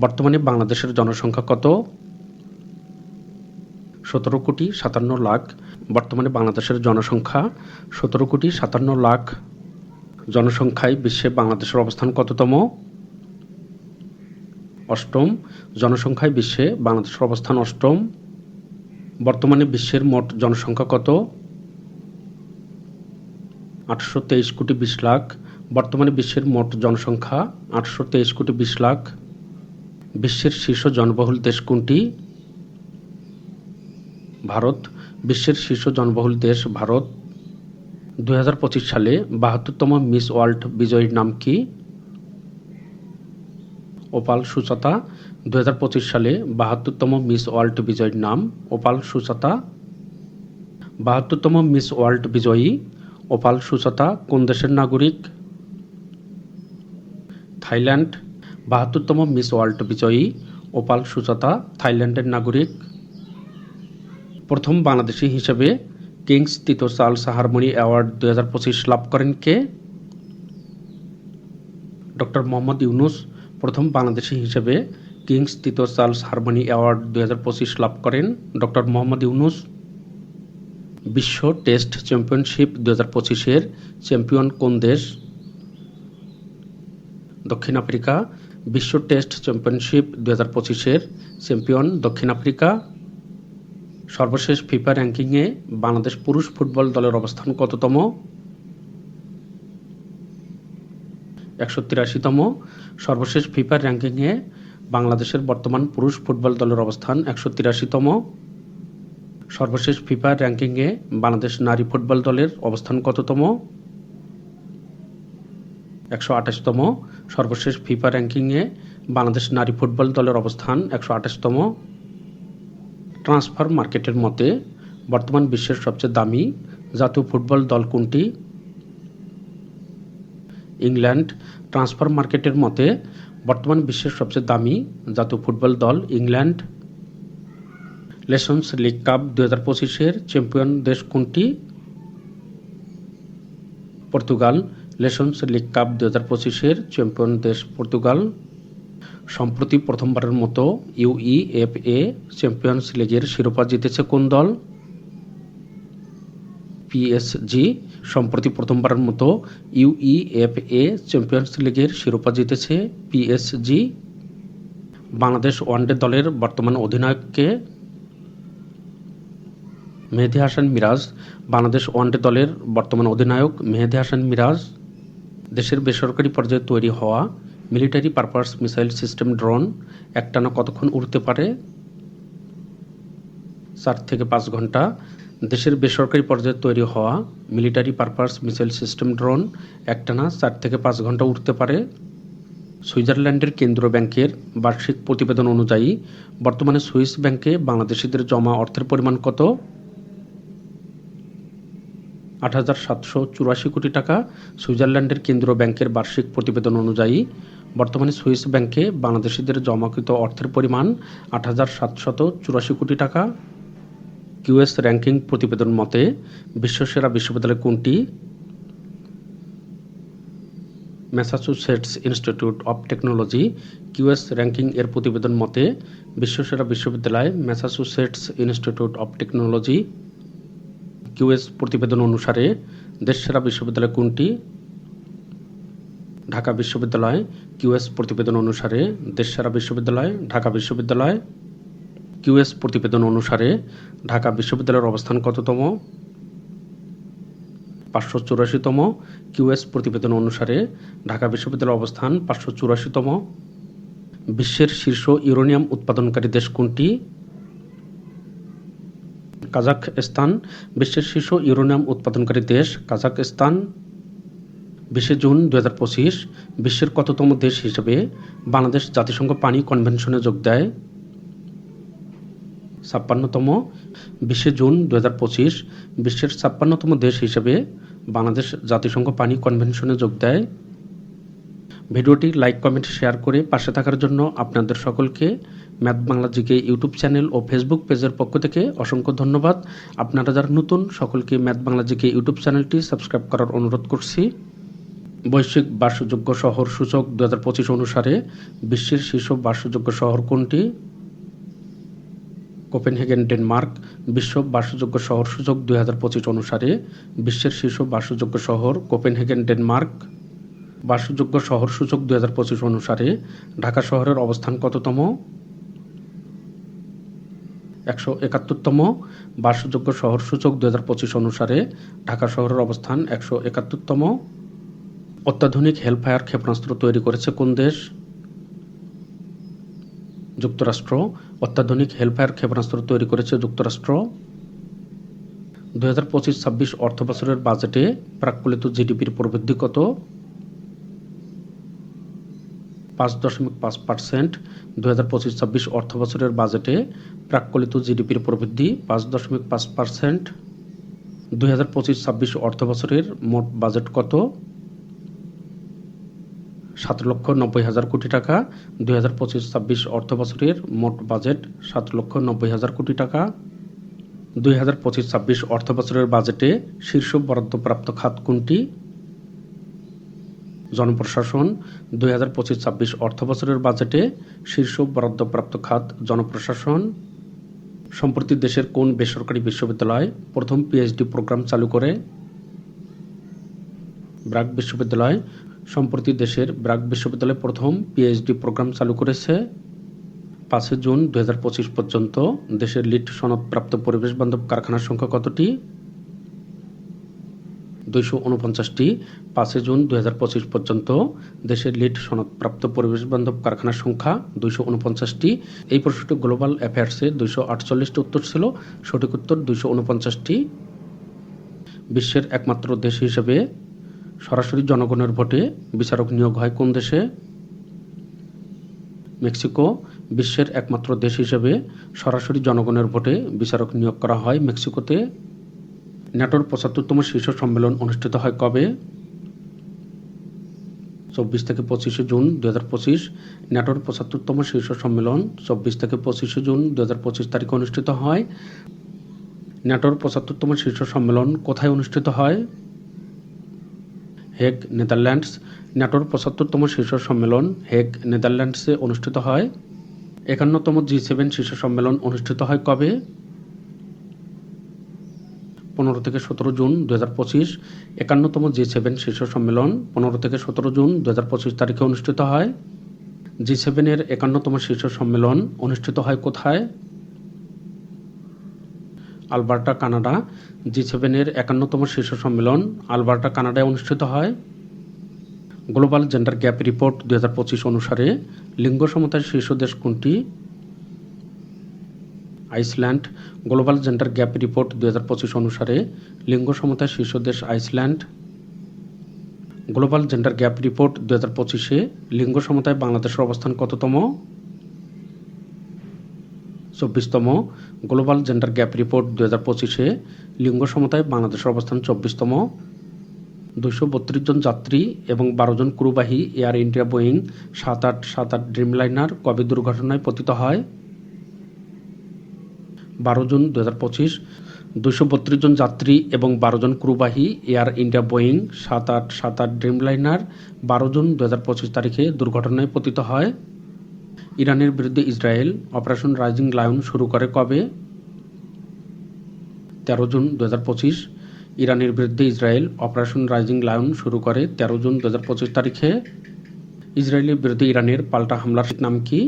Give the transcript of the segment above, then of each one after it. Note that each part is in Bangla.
বর্তমানে বাংলাদেশের জনসংখ্যা কত? সতেরো কোটি সাতান্ন লাখ। বর্তমানে বাংলাদেশের জনসংখ্যা সতেরো কোটি সাতান্ন লাখ। জনসংখ্যায় বিশ্বে বাংলাদেশের অবস্থান কততম? অষ্টম। জনসংখ্যায় বিশ্বে বাংলাদেশের অবস্থান অষ্টম। বর্তমানে বিশ্বের মোট জনসংখ্যা কত? আটশো তেইশ কোটি বিশ লাখ। বর্তমানে বিশ্বের মোট জনসংখ্যা আটশো তেইশ কোটি বিশ লাখ। বিশ্বের শীর্ষ জনবহুল দেশ কোনটি? ভারত। বিশ্বের শীর্ষ জনবহুল দেশ ভারত। দু হাজার পঁচিশ সালে বাহাত্তরতম মিস ওয়ার্ল্ড বিজয়ীর নাম কি? Opal Suchata. দুই সালে বাহাত্তরতম মিস ওয়ার্ল্ড বিজয়ীর নাম ওপাল সুচাতা। বাহাত্তরতম মিস ওয়ার্ল্ড বিজয়ী ওপাল সুচাতা কোন দেশের নাগরিক? থাইল্যান্ড। বাহাত্তরতম মিস ওয়ার্ল্ড বিজয়ী ওপাল সুচাতা থাইল্যান্ডের নাগরিক। প্রথম বাংলাদেশি হিসেবে কিংস তৃতীয় চার্লস হারমোনি অ্যাওয়ার্ড দুই লাভ করেন কে? ডক্টর মোহাম্মদ ইউনুস প্রথম বাংলাদেশি হিসেবে কিংস তৃতীয় চার্লস হারমোনি অ্যাওয়ার্ড দু হাজার পঁচিশ লাভ করেন ডক্টর মোহাম্মদ ইউনুস। বিশ্ব টেস্ট চ্যাম্পিয়নশিপ দু হাজার পঁচিশের চ্যাম্পিয়ন কোন দেশ? দক্ষিণ আফ্রিকা বিশ্ব টেস্ট চ্যাম্পিয়নশিপ দু হাজার পঁচিশের চ্যাম্পিয়ন দক্ষিণ আফ্রিকা। সর্বশেষ ফিফা র্যাঙ্কিংয়ে বাংলাদেশ পুরুষ ফুটবল দলের অবস্থান কততম? একশো তিরাশিতম। সর্বশেষ ফিফা র্যাঙ্কিংয়ে বাংলাদেশের বর্তমান পুরুষ ফুটবল দলের অবস্থান একশো তিরাশিতম। সর্বশেষ ফিফা র্যাঙ্কিংয়ে বাংলাদেশ নারী ফুটবল দলের অবস্থান কততম? একশো আঠাশতম সর্বশেষ ফিফা র্যাঙ্কিংয়ে বাংলাদেশ নারী ফুটবল দলের অবস্থান একশো আঠাশতম। ট্রান্সফার মার্কেটের মতে, বর্তমান বিশ্বের সবচেয়ে দামি জাতীয় ফুটবল দল কোনটি? ইংল্যান্ড। ট্রান্সফার মার্কেটের মতে, বর্তমান বিশ্বের সবচেয়ে দামি জাতীয় ফুটবল দল ইংল্যান্ড। লেসন্স লিগ কাপ দু হাজার পঁচিশের চ্যাম্পিয়ন দেশ কোনটি? পর্তুগাল। লেসন্স লিগ কাপ দু হাজার পঁচিশের চ্যাম্পিয়ন দেশ পর্তুগাল। সম্প্রতি প্রথমবারের মতো ইউইএফএ চ্যাম্পিয়ন্স লিগের শিরোপা জিতেছে কোন দল? পিএসজি সম্প্রতি প্রথমবারের মতো ইউইএফএ চ্যাম্পিয়ন্স লিগের শিরোপা জিতেছে পিএসজি বাংলাদেশ ওয়ানডে দলের বর্তমান অধিনায়ককে মেহেদি হাসান মিরাজ। বাংলাদেশ ওয়ানডে দলের বর্তমান অধিনায়ক মেহেদি হাসান মিরাজ। দেশের বেসরকারি পর্যায়ে তৈরি হওয়া military purpose missile system drone একটানা কতক্ষণ উড়তে পারে? চার থেকে পাঁচ ঘণ্টা। দেশের বেসরকারি পর্যায়ে তৈরি হওয়া military purpose missile system drone একটানা চার থেকে পাঁচ ঘণ্টা উঠতে পারে। সুইজারল্যান্ডের কেন্দ্রীয় ব্যাংকের বার্ষিক প্রতিবেদন অনুযায়ী বর্তমানে সুইস ব্যাংকে বাংলাদেশিদের জমা অর্থের পরিমাণ কত? আট হাজার সাতশো চুরাশি কোটি টাকা সুইজারল্যান্ডের কেন্দ্রীয় ব্যাংকের বার্ষিক প্রতিবেদন অনুযায়ী বর্তমানে সুইস ব্যাংকে বাংলাদেশিদের জমাকৃত অর্থের পরিমাণ আট হাজার সাতশত চুরাশি কোটি টাকা। কিউএস র্যাঙ্কিং প্রতিবেদন মতে বিশ্বসেরা বিশ্ববিদ্যালয় কোনটি? Massachusetts Institute of Technology. QS ranking এর প্রতিবেদন মতে বিশ্বসেরা বিশ্ববিদ্যালয় Massachusetts Institute of Technology QS প্রতিবেদন অনুসারে দেশসেরা বিশ্ববিদ্যালয় কোনটি? ঢাকা বিশ্ববিদ্যালয়, কিউএস প্রতিবেদন অনুসারে দেশসেরা বিশ্ববিদ্যালয়, ঢাকা বিশ্ববিদ্যালয়। কিউএস প্রতিবেদন অনুসারে ঢাকা বিশ্ববিদ্যালয়ের অবস্থান কততম? পাঁচশো চুরাশিতম। কিউএস প্রতিবেদন অনুসারে ঢাকা বিশ্ববিদ্যালয়ের অবস্থান পাঁচশো চুরাশিতম। বিশ্বের শীর্ষ ইউরেনিয়াম উৎপাদনকারী দেশ কোনটি? কাজাখস্তান, বিশ্বের শীর্ষ ইউরেনিয়াম উৎপাদনকারী দেশ কাজাখস্তান। বিশে জুন দু হাজার পঁচিশ, বিশ্বের কততম দেশ হিসেবে বাংলাদেশ জাতিসংঘ পানি কনভেনশনে যোগ দেয়। ছাপ্পান্নতম, বিশে জুন দু হাজার পঁচিশ, বিশ্বের ছাপ্পান্নতম দেশ হিসেবে বাংলাদেশ জাতিসংঘ পানি কনভেনশনে যোগ দেয়। ভিডিওটি লাইক, কমেন্ট, শেয়ার করে পাশে থাকার জন্য আপনাদের সকলকে math Bangla GK YouTube channel ও ফেসবুক পেজের পক্ষ থেকে অসংখ্য ধন্যবাদ। আপনারা যারা নতুন, সকলকে ম্যাথ বাংলা জিকে ইউটিউব চ্যানেলটি সাবস্ক্রাইব করার অনুরোধ করছি। বৈশ্বিক বাসযোগ্য শহর সূচক দু হাজার পঁচিশ অনুসারে বিশ্বের শীর্ষ বাসযোগ্য শহর কোনটি? Copenhagen, Denmark. বিশ্ব বাসযোগ্য শহর সূচক দুই হাজার পঁচিশ অনুসারে বিশ্বের শীর্ষ বাসযোগ্য শহর কোপেনহেগেন, ডেনমার্ক। বাসযোগ্য শহর সূচক দুই হাজার পঁচিশ অনুসারে ঢাকা শহরের অবস্থান কততম? একশো একাত্তরতম। বাসযোগ্য শহর সূচক দুই হাজার পঁচিশ অনুসারে ঢাকা শহরের অবস্থান একশো একাত্তরতম। অত্যাধুনিক হেলফায়ার ক্ষেপণাস্ত্র তৈরি করেছে কোন দেশ? যুক্তরাষ্ট্র। অত্যাধুনিক হেলফায়ার ক্ষেপণাস্ত্র তৈরি করেছে যুক্তরাষ্ট্র। দুই হাজার পঁচিশ ছাব্বিশ অর্থ বছরের বাজেটে প্রাক্কলিত জিডিপির প্রবৃদ্ধি কত? পাঁচ দশমিক পাঁচ পার্সেন্ট, দুই হাজার পঁচিশ ছাব্বিশ অর্থ বছরের বাজেটে প্রাক্কলিত জিডিপির প্রবৃদ্ধি পাঁচ দশমিক পাঁচ পার্সেন্ট, দুই হাজার পঁচিশ ছাব্বিশ অর্থ বছরের মোট বাজেট কত? সাত লক্ষ নব্বই হাজার কোটি টাকা, দুই হাজার পঁচিশ ছাব্বিশ অর্থ বছরের মোট বাজেট সাত লক্ষ নব্বই হাজার কোটি টাকা, দুই হাজার পঁচিশ ছাব্বিশ অর্থ বছরের বাজেটে শীর্ষ বরাদ্দপ্রাপ্ত খাত কোনটি? জনপ্রশাসন, দুই হাজার পঁচিশ ছাব্বিশ অর্থ বছরের বাজেটে শীর্ষ বরাদ্দপ্রাপ্ত খাত জনপ্রশাসন। সম্প্রতি দেশের কোন বেসরকারি বিশ্ববিদ্যালয় প্রথম পিএইচডি প্রোগ্রাম চালু করে? ব্রাক বিশ্ববিদ্যালয়। সম্প্রতি দেশের ব্রাক বিশ্ববিদ্যালয় প্রথম পিএইচডি প্রোগ্রাম চালু করেছে। পাঁচই জুন দু হাজার পঁচিশ পর্যন্ত দেশের লিড সনদপ্রাপ্ত পরিবেশ বান্ধব কারখানার সংখ্যা কতটি? দুইশো উনপঞ্চাশটি পাঁচই জুন দুই হাজার পঁচিশ পর্যন্ত দেশের লিড সনদপ্রাপ্ত পরিবেশ বান্ধব কারখানার সংখ্যা দুইশো উনপঞ্চাশটি। এই প্রশ্নটি গ্লোবাল অ্যাফেয়ার্সে দুইশো আটচল্লিশটি উত্তর ছিল, সঠিক উত্তর দুইশো উনপঞ্চাশটি। বিশ্বের একমাত্র দেশ হিসেবে সরাসরি জনগণের ভোটে বিচারক নিয়োগ হয় কোন দেশে? মেক্সিকো, বিশ্বের একমাত্র দেশ হিসেবে সরাসরি জনগণের ভোটে বিচারক নিয়োগ করা হয় মেক্সিকোতে। ন্যাটোর পঁচাত্তরতম শীর্ষ সম্মেলন অনুষ্ঠিত হয় কবে? চব্বিশ থেকে পঁচিশে জুন দু হাজার পঁচিশ। ন্যাটোর পঁচাত্তরতম শীর্ষ সম্মেলন চব্বিশ থেকে পঁচিশে জুন দু হাজার পঁচিশ তারিখে অনুষ্ঠিত হয়। ন্যাটোর পঁচাত্তরতম শীর্ষ সম্মেলন কোথায় অনুষ্ঠিত হয়? Hague, Netherlands. ন্যাটোর পঁচাত্তরতম শীর্ষ সম্মেলন হেগ, নেদারল্যান্ডসে অনুষ্ঠিত হয়। একান্নতম জি সেভেন শীর্ষ সম্মেলন অনুষ্ঠিত হয় কবে? পনেরো থেকে সতেরো জুন দু হাজার পঁচিশ, একান্নতম জি সেভেন শীর্ষ সম্মেলন পনেরো থেকে সতেরো জুন দু হাজার পঁচিশ তারিখে অনুষ্ঠিত হয়। জি সেভেনের একান্নতম শীর্ষ সম্মেলন অনুষ্ঠিত হয় কোথায়? Alberta, Canada. জি সেভেনের একান্নতম শীর্ষ সম্মেলন আলবার্টা, কানাডায় অনুষ্ঠিত হয়। গ্লোবাল জেন্ডার গ্যাপ রিপোর্ট দু হাজার পঁচিশ অনুসারে লিঙ্গ সমতার শীর্ষ দেশ কোনটি? Iceland global gender gap report দু হাজার পঁচিশ অনুসারে লিঙ্গ সমতার শীর্ষ দেশ Iceland. Global gender gap report দু হাজার পঁচিশে লিঙ্গ সমতায় বাংলাদেশের অবস্থান কততম? চব্বিশতম গ্লোবাল জেন্ডার গ্যাপ রিপোর্ট দু হাজার পঁচিশে লিঙ্গ সমতায় বাংলাদেশের অবস্থান চব্বিশতম। দুশো বত্রিশ জন যাত্রী এবং বারো জন ক্রুবাহী এয়ার ইন্ডিয়া বোয়িং সাত আট সাত আট ড্রিমলাইনার কবে দুর্ঘটনায় পতিত হয়? বারো জুন দু হাজার পঁচিশ দুশো বত্রিশ জন যাত্রী এবং বারো জন ক্রুবাহী এয়ার ইন্ডিয়া বোয়িং সাত আট সাত আট ড্রিমলাইনার বারো জুন দু হাজার পঁচিশ তারিখে দুর্ঘটনায় পতিত হয়। ইরানের বিরুদ্ধে ইসরায়েল অপারেশন রাইজিং লায়ন শুরু করে কবে? তেরো জুন দু হাজার পঁচিশ, ইরানের বিরুদ্ধে ইসরায়েল অপারেশন রাইজিং লায়ন শুরু করে তেরো জুন দু হাজার পঁচিশ তারিখে। ইসরায়েলের বিরুদ্ধে ইরানের পাল্টা হামলার নাম কি?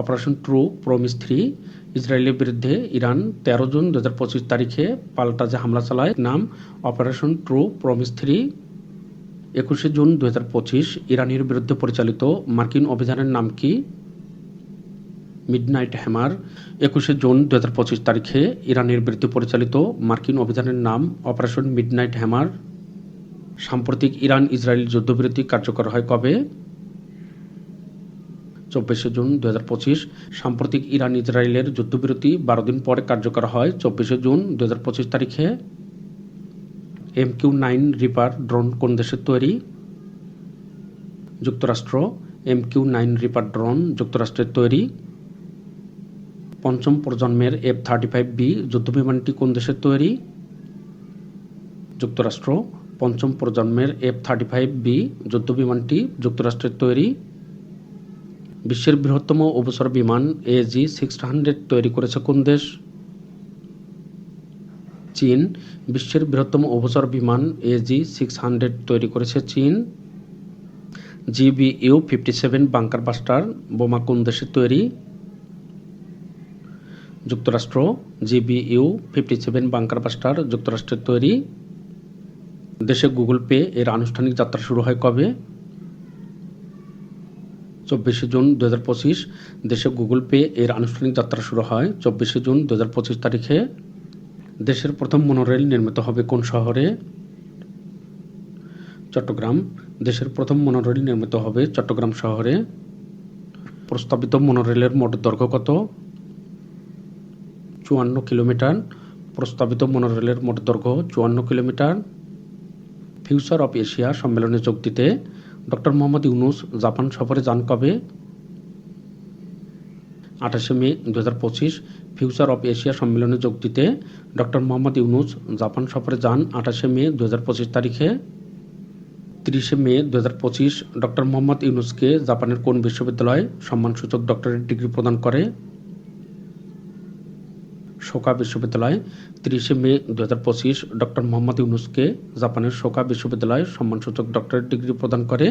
অপারেশন ট্রু প্রমিস থ্রি ইসরায়েলের বিরুদ্ধে ইরান তেরো জুন দু হাজার পঁচিশ তারিখে পাল্টা যে হামলা চালায়, নাম অপারেশন ট্রু প্রমিস থ্রি। একুশে জুন দু হাজার পঁচিশ ইরানের বিরুদ্ধে পরিচালিত মার্কিন অভিযানের নাম কি? Midnight hammer. একুশে জুন দু হাজার পঁচিশ তারিখে ইরানের বিরুদ্ধে পরিচালিত মার্কিন অভিযানের নাম অপারেশন মিডনাইট হ্যামার। সাম্প্রতিক ইরান ইসরায়েল যুদ্ধবিরতি কার্যকর হয় কবে? চব্বিশে জুন দু হাজার পঁচিশ। সাম্প্রতিক ইরান ইসরায়েলের যুদ্ধবিরতি বারো দিন পরে কার্যকর হয়। চব্বিশে জুন দু হাজার পঁচিশ তারিখে M Q nine reaper drone কোন দেশের তৈরি? যুক্তরাষ্ট্র। M Q nine reaper drone যুক্তরাষ্ট্রের তৈরি। পঞ্চম প্রজন্মের এফ থার্টি ফাইভ বি যুদ্ধবিমানটি কোন দেশের তৈরি? যুক্তরাষ্ট্র। পঞ্চম প্রজন্মের এফ থার্টি ফাইভ বি যুদ্ধ বিমানটি যুক্তরাষ্ট্রের তৈরি। বিশ্বের বৃহত্তম অবসর বিমান এজি সিক্স হান্ড্রেড তৈরি করেছে কোন দেশ? চীন। বিশ্বের বৃহত্তম অবসর বিমান এজি সিক্স হান্ড্রেড তৈরি করেছে চীন। GB U fifty seven bunker buster বোমা কোন দেশের তৈরি? যুক্তরাষ্ট্র। GB U fifty seven bunker buster যুক্তরাষ্ট্রের তৈরি। দেশে গুগল পে এর আনুষ্ঠানিক যাত্রা শুরু হয় কবে? চব্বিশে জুন দু পঁচিশ দেশে গুগল পে এর আনুষ্ঠানিক যাত্রা শুরু হয়। চব্বিশে জুন দু পঁচিশ তারিখে দেশের প্রথম মনোরেল নির্মিত হবে কোন শহরে? চট্টগ্রাম। দেশের প্রথম মনোরেল নির্মিত হবে চট্টগ্রাম শহরে। প্রস্তাবিত মনোরেলের মোট দৈর্ঘ্য কত? চুয়ান্ন কিলোমিটার। প্রস্তাবিত মনোরেলের মোট দৈর্ঘ্য চুয়ান্ন কিলোমিটার। ফিউচার অফ এশিয়া সম্মেলনে যোগ দিতে ডক্টর মোহাম্মদ ইউনুস জাপান সফরে যান কবে? আঠাশে মে দু হাজার পঁচিশ, ফিউচার অফ এশিয়া সম্মেলনে যোগ দিতে ডক্টর মোহাম্মদ ইউনুস জাপান সফরে যান আঠাশে মে দু হাজার পঁচিশ তারিখে। তিরিশে মে দু হাজার পঁচিশ, ডক্টর মোহাম্মদ ইউনুসকে জাপানের কোন বিশ্ববিদ্যালয় সম্মানসূচক ডক্টরেট ডিগ্রি প্রদান করে? শোকা বিশ্ববিদ্যালয় তিরিশে মে দু হাজার পঁচিশ ডক্টর মোহাম্মদ ইউনুসকে জাপানের শোকা বিশ্ববিদ্যালয় সম্মানসূচক ডক্টরেট ডিগ্রি প্রদান করে।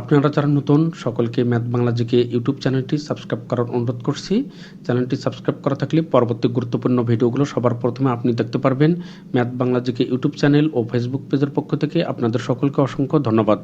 আপনারা যারা নতুন, সকলকে ম্যাথ বাংলাজিকে ইউটিউব চ্যানেলটি সাবস্ক্রাইব করার অনুরোধ করছি। চ্যানেলটি সাবস্ক্রাইব করা থাকলে পরবর্তী গুরুত্বপূর্ণ ভিডিওগুলো সবার প্রথমে আপনি দেখতে পারবেন। ম্যাথ বাংলাজিকে ইউটিউব চ্যানেল ও ফেসবুক পেজের পক্ষ থেকে আপনাদের সকলকে অসংখ্য ধন্যবাদ।